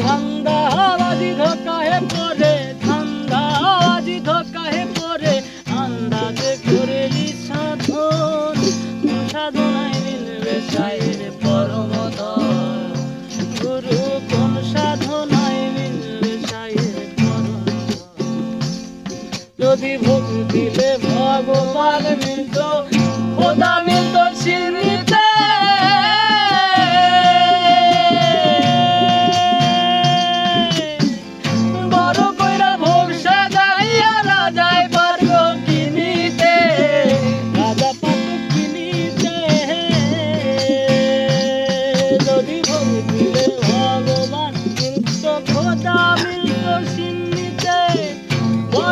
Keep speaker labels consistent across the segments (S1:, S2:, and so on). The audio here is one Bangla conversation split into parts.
S1: ধান্দাবাজি ধোকাহে পরে ধান্দাবাজি ধোকাহে পরে। আন্দাজে করেলি সাধন সাধনায় মিলবে সাইরে পরম গুরু কোন সাধনায় মিলবে সাইরে পরম যদি ভক্তি ভগবান মিলত খোদা মিলত শ্রী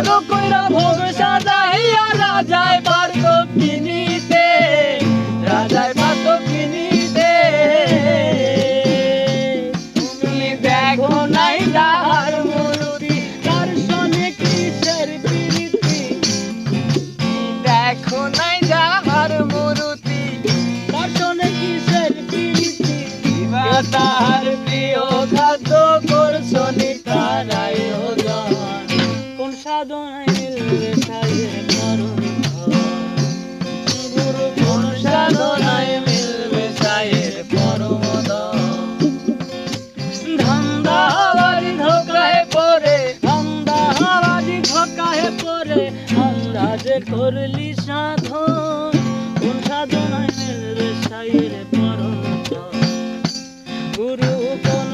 S1: todo করলি সাধন, কোন রে সাইর পর গুরু, কোন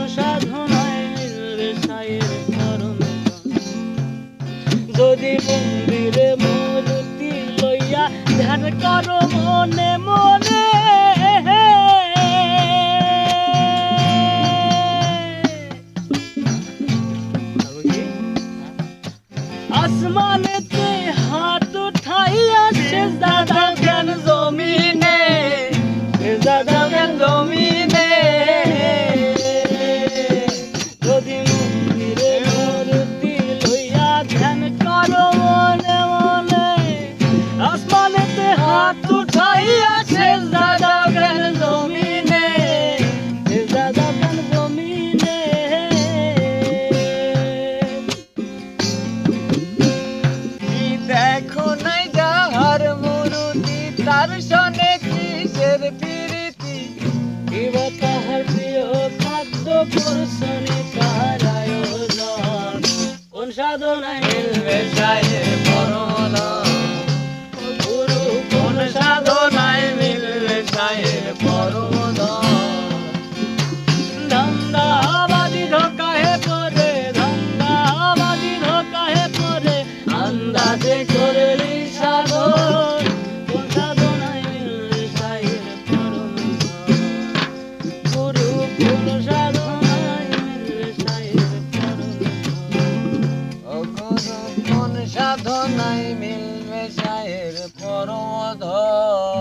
S1: রে সাইর পর যদি মন্দিরে মূর্তি লইয়া ধ্যান করো মনে মনে। আসমানে দর্শনে কারায়োজন কোন সাধনায় মিলবে সাহেব? সাধনায় মিলবে
S2: সায়ের পরমধর